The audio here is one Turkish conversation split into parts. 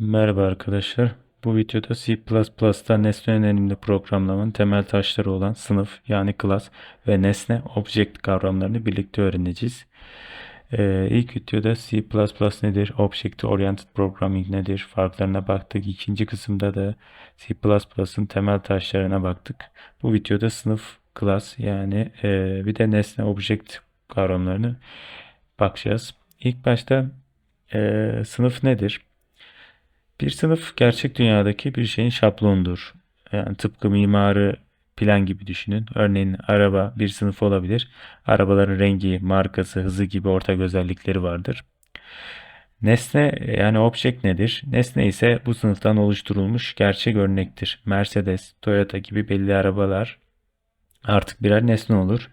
Merhaba arkadaşlar. Bu videoda C++'da nesne yönelimli programlamanın temel taşları olan sınıf yani class ve nesne object kavramlarını birlikte öğreneceğiz. Ee, ilk videoda C++ nedir, Object Oriented Programming nedir farklarına baktık. İkinci kısımda da C++'ın temel taşlarına baktık. Bu videoda sınıf, class yani e, bir de nesne object kavramlarını bakacağız. İlk başta e, sınıf nedir? Bir sınıf gerçek dünyadaki bir şeyin şablonudur. Yani tıpkı mimarı plan gibi düşünün. Örneğin araba bir sınıf olabilir. Arabaların rengi, markası, hızı gibi ortak özellikleri vardır. Nesne yani object nedir? Nesne ise bu sınıftan oluşturulmuş gerçek örnektir. Mercedes, Toyota gibi belli arabalar artık birer nesne olur.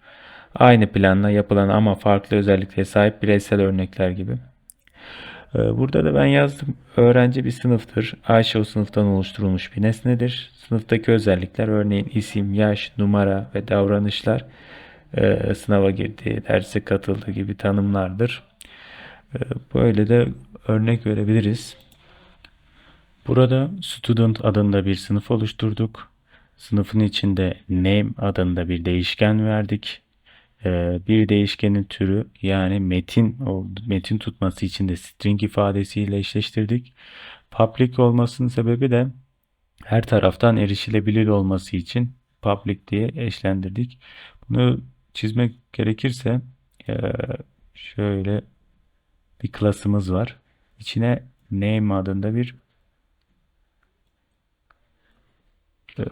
Aynı planla yapılan ama farklı özelliklere sahip bireysel örnekler gibi. Ee, Burada da ben yazdım. Öğrenci bir sınıftır. Ayşe o sınıftan oluşturulmuş bir nesnedir. Sınıftaki özellikler örneğin isim, yaş, numara ve davranışlar e, sınava girdiği, derse katıldığı gibi tanımlardır. E, Böyle de örnek verebiliriz. Burada student adında bir sınıf oluşturduk. Sınıfın içinde name adında bir değişken verdik. Ee, bir değişkenin türü yani metin o metin tutması için de string ifadesiyle eşleştirdik. Public olmasının sebebi de her taraftan erişilebilir olması için public diye eşlendirdik. Bunu çizmek gerekirse eee, şöyle bir klasımız var. İçine name adında bir eee,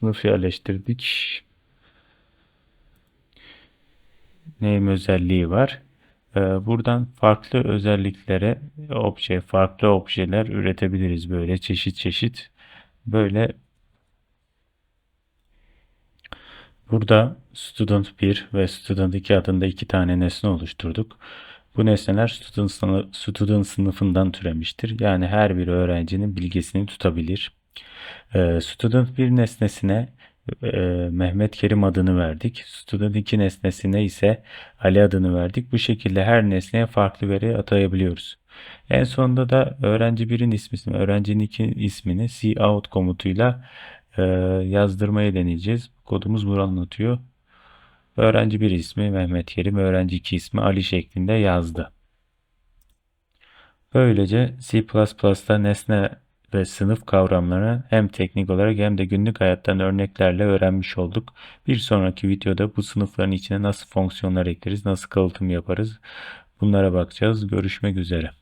sınıf yerleştirdik. Name özelliği var. Ee, Buradan farklı özelliklere obje, farklı objeler üretebiliriz böyle çeşit çeşit. Böyle burada student 1 ve student 2 adında iki tane nesne oluşturduk. Bu nesneler student, student sınıfından türemiştir. Yani her bir öğrencinin bilgisini tutabilir. Ee, student 1 nesnesine e, Mehmet Kerim adını verdik. Student 2 nesnesine ise Ali adını verdik. Bu şekilde her nesneye farklı veri atayabiliyoruz. En sonunda da öğrenci 1'in ismini, öğrencinin 2'nin ismini cout komutuyla e, yazdırmayı deneyeceğiz. Kodumuz bunu anlatıyor. Öğrenci 1 ismi Mehmet Kerim, öğrenci 2 ismi Ali şeklinde yazdı. Böylece C++'da nesne ve sınıf kavramlarını hem teknik olarak hem de günlük hayattan örneklerle öğrenmiş olduk. Bir sonraki videoda bu sınıfların içine nasıl fonksiyonlar ekleriz, nasıl kalıtım yaparız bunlara bakacağız. Görüşmek üzere.